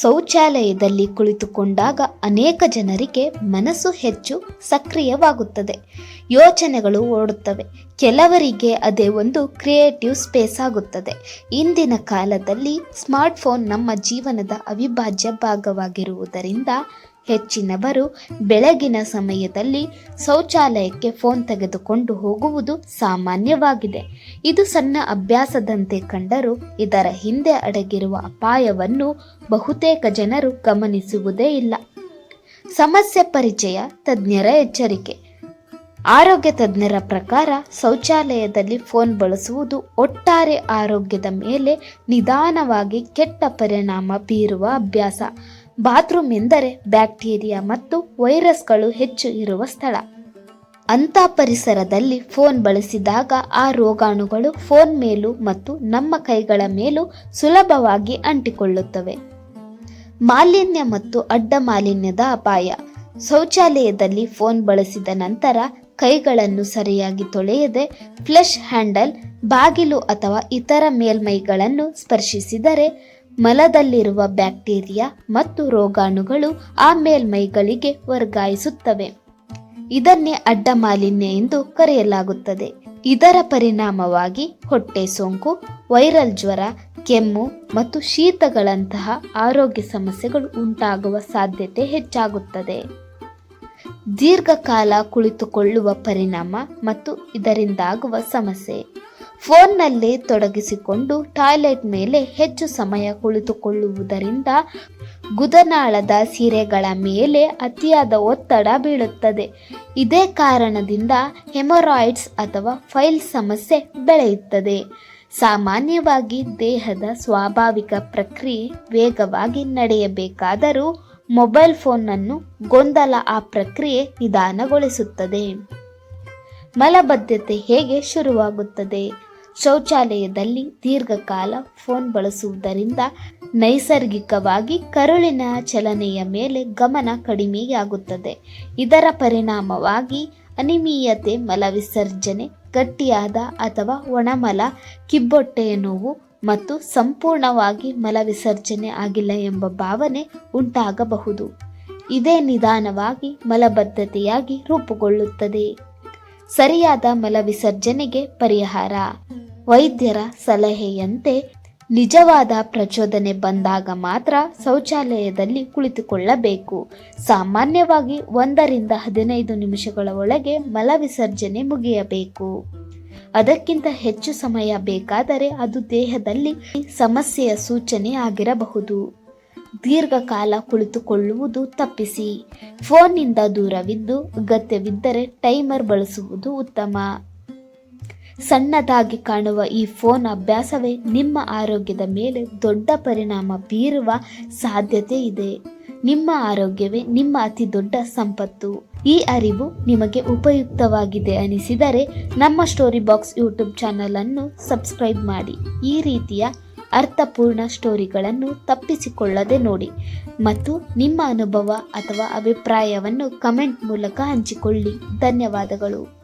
ಶೌಚಾಲಯದಲ್ಲಿ ಕುಳಿತುಕೊಂಡಾಗ ಅನೇಕ ಜನರಿಗೆ ಮನಸ್ಸು ಹೆಚ್ಚು ಸಕ್ರಿಯವಾಗುತ್ತದೆ. ಯೋಚನೆಗಳು ಓಡುತ್ತವೆ. ಕೆಲವರಿಗೆ ಅದೇ ಒಂದು ಕ್ರಿಯೇಟಿವ್ ಸ್ಪೇಸ್ ಆಗುತ್ತದೆ. ಇಂದಿನ ಕಾಲದಲ್ಲಿ ಸ್ಮಾರ್ಟ್ಫೋನ್ ನಮ್ಮ ಜೀವನದ ಅವಿಭಾಜ್ಯ ಭಾಗವಾಗಿರುವುದರಿಂದ ಹೆಚ್ಚಿನವರು ಬೆಳಗಿನ ಸಮಯದಲ್ಲಿ ಶೌಚಾಲಯಕ್ಕೆ ಫೋನ್ ತೆಗೆದುಕೊಂಡು ಹೋಗುವುದು ಸಾಮಾನ್ಯವಾಗಿದೆ. ಇದು ಸಣ್ಣ ಅಭ್ಯಾಸದಂತೆ ಕಂಡರೂ ಇದರ ಹಿಂದೆ ಅಡಗಿರುವ ಅಪಾಯವನ್ನು ಬಹುತೇಕ ಜನರು ಗಮನಿಸುವುದೇ ಇಲ್ಲ. ಸಮಸ್ಯೆ ಪರಿಚಯ ತಜ್ಞರ ಎಚ್ಚರಿಕೆ. ಆರೋಗ್ಯ ತಜ್ಞರ ಪ್ರಕಾರ ಶೌಚಾಲಯದಲ್ಲಿ ಫೋನ್ ಬಳಸುವುದು ಒಟ್ಟಾರೆ ಆರೋಗ್ಯದ ಮೇಲೆ ನಿಧಾನವಾಗಿ ಕೆಟ್ಟ ಪರಿಣಾಮ ಬೀರುವ ಅಭ್ಯಾಸ. ಬಾತ್ರೂಮ್ ಎಂದರೆ ಬ್ಯಾಕ್ಟೀರಿಯಾ ಮತ್ತು ವೈರಸ್ಗಳು ಹೆಚ್ಚು ಇರುವ ಸ್ಥಳ. ಅಂಥ ಪರಿಸರದಲ್ಲಿ ಫೋನ್ ಬಳಸಿದಾಗ ಆ ರೋಗಾಣುಗಳು ಫೋನ್ ಮೇಲೂ ಮತ್ತು ನಮ್ಮ ಕೈಗಳ ಮೇಲೂ ಸುಲಭವಾಗಿ ಅಂಟಿಕೊಳ್ಳುತ್ತವೆ. ಮಾಲಿನ್ಯ ಮತ್ತು ಅಡ್ಡ ಮಾಲಿನ್ಯದ ಅಪಾಯ. ಶೌಚಾಲಯದಲ್ಲಿ ಫೋನ್ ಬಳಸಿದ ನಂತರ ಕೈಗಳನ್ನು ಸರಿಯಾಗಿ ತೊಳೆಯದೆ ಫ್ಲಶ್ ಹ್ಯಾಂಡಲ್, ಬಾಗಿಲು ಅಥವಾ ಇತರ ಮೇಲ್ಮೈಗಳನ್ನು ಸ್ಪರ್ಶಿಸಿದರೆ ಮಲದಲ್ಲಿರುವ ಬ್ಯಾಕ್ಟೀರಿಯಾ ಮತ್ತು ರೋಗಾಣುಗಳು ಆ ಮೇಲ್ಮೈಗಳಿಗೆ ವರ್ಗಾಯಿಸುತ್ತವೆ. ಇದನ್ನೇ ಅಡ್ಡ ಮಾಲಿನ್ಯ ಎಂದು ಕರೆಯಲಾಗುತ್ತದೆ. ಇದರ ಪರಿಣಾಮವಾಗಿ ಹೊಟ್ಟೆ ಸೋಂಕು, ವೈರಲ್ ಜ್ವರ, ಕೆಮ್ಮು ಮತ್ತು ಶೀತಗಳಂತಹ ಆರೋಗ್ಯ ಸಮಸ್ಯೆಗಳು ಉಂಟಾಗುವ ಸಾಧ್ಯತೆ ಹೆಚ್ಚಾಗುತ್ತದೆ. ದೀರ್ಘಕಾಲ ಕುಳಿತುಕೊಳ್ಳುವ ಪರಿಣಾಮ ಮತ್ತು ಇದರಿಂದಾಗುವ ಸಮಸ್ಯೆ. ಫೋನ್ನಲ್ಲೇ ತೊಡಗಿಸಿಕೊಂಡು ಟಾಯ್ಲೆಟ್ ಮೇಲೆ ಹೆಚ್ಚು ಸಮಯ ಕುಳಿತುಕೊಳ್ಳುವುದರಿಂದ ಗುದನಾಳದ ಸಿರೆಗಳ ಮೇಲೆ ಅತಿಯಾದ ಒತ್ತಡ ಬೀಳುತ್ತದೆ. ಇದೇ ಕಾರಣದಿಂದ ಹೆಮರಾಯ್ಡ್ಸ್ ಅಥವಾ ಫೈಲ್ ಸಮಸ್ಯೆ ಬೆಳೆಯುತ್ತದೆ. ಸಾಮಾನ್ಯವಾಗಿ ದೇಹದ ಸ್ವಾಭಾವಿಕ ಪ್ರಕ್ರಿಯೆ ವೇಗವಾಗಿ ನಡೆಯಬೇಕಾದರೂ ಮೊಬೈಲ್ ಫೋನನ್ನು ಗೊಂದಲ ಆ ಪ್ರಕ್ರಿಯೆ ನಿಧಾನಗೊಳಿಸುತ್ತದೆ. ಮಲಬದ್ಧತೆ ಹೇಗೆ ಶುರುವಾಗುತ್ತದೆ? ಶೌಚಾಲಯದಲ್ಲಿ ದೀರ್ಘಕಾಲ ಫೋನ್ ಬಳಸುವುದರಿಂದ ನೈಸರ್ಗಿಕವಾಗಿ ಕರುಳಿನ ಚಲನೆಯ ಮೇಲೆ ಗಮನ ಕಡಿಮೆಯಾಗುತ್ತದೆ. ಇದರ ಪರಿಣಾಮವಾಗಿ ಅನಿಮೀಯತೆ, ಮಲವಿಸರ್ಜನೆ, ಗಟ್ಟಿಯಾದ ಅಥವಾ ಒಣಮಲ ಕಿಬ್ಬೊಟ್ಟೆಯ ನೋವು ಮತ್ತು ಸಂಪೂರ್ಣವಾಗಿ ಮಲವಿಸರ್ಜನೆ ಆಗಿಲ್ಲ ಎಂಬ ಭಾವನೆ ಉಂಟಾಗಬಹುದು. ಇದೇ ನಿಧಾನವಾಗಿ ಮಲಬದ್ಧತೆಯಾಗಿ ರೂಪುಗೊಳ್ಳುತ್ತದೆ. ಸರಿಯಾದ ಮಲವಿಸರ್ಜನೆಗೆ ಪರಿಹಾರ. ವೈದ್ಯರ ಸಲಹೆಯಂತೆ ನಿಜವಾದ ಪ್ರಚೋದನೆ ಬಂದಾಗ ಮಾತ್ರ ಶೌಚಾಲಯದಲ್ಲಿ ಕುಳಿತುಕೊಳ್ಳಬೇಕು. ಸಾಮಾನ್ಯವಾಗಿ ಒಂದರಿಂದ ಹದಿನೈದು ನಿಮಿಷಗಳ ಒಳಗೆ ಮಲವಿಸರ್ಜನೆ ಮುಗಿಯಬೇಕು. ಅದಕ್ಕಿಂತ ಹೆಚ್ಚು ಸಮಯ ಬೇಕಾದರೆ ಅದು ದೇಹದಲ್ಲಿ ಸಮಸ್ಯೆಯ ಸೂಚನೆ ಆಗಿರಬಹುದು. ದೀರ್ಘಕಾಲ ಕುಳಿತುಕೊಳ್ಳುವುದು ತಪ್ಪಿಸಿ. ಫೋನ್ನಿಂದ ದೂರವಿದ್ದು ಅಗತ್ಯವಿದ್ದರೆ ಟೈಮರ್ ಬಳಸುವುದು ಉತ್ತಮ. ಸಣ್ಣದಾಗಿ ಕಾಣುವ ಈ ಫೋನ್ ಅಭ್ಯಾಸವೇ ನಿಮ್ಮ ಆರೋಗ್ಯದ ಮೇಲೆ ದೊಡ್ಡ ಪರಿಣಾಮ ಬೀರುವ ಸಾಧ್ಯತೆ ಇದೆ. ನಿಮ್ಮ ಆರೋಗ್ಯವೇ ನಿಮ್ಮ ಅತಿ ದೊಡ್ಡ ಸಂಪತ್ತು. ಈ ಅರಿವು ನಿಮಗೆ ಉಪಯುಕ್ತವಾಗಿದೆ ಅನಿಸಿದರೆ ನಮ್ಮ ಸ್ಟೋರಿ ಬಾಕ್ಸ್ ಯೂಟ್ಯೂಬ್ ಚಾನಲ್ ಅನ್ನು ಸಬ್ಸ್ಕ್ರೈಬ್ ಮಾಡಿ. ಈ ರೀತಿಯ ಅರ್ಥಪೂರ್ಣ ಸ್ಟೋರಿಗಳನ್ನು ತಪ್ಪಿಸಿಕೊಳ್ಳದೆ ನೋಡಿ. ಮತ್ತು ನಿಮ್ಮ ಅನುಭವ ಅಥವಾ ಅಭಿಪ್ರಾಯವನ್ನು ಕಮೆಂಟ್ ಮೂಲಕ ಹಂಚಿಕೊಳ್ಳಿ. ಧನ್ಯವಾದಗಳು.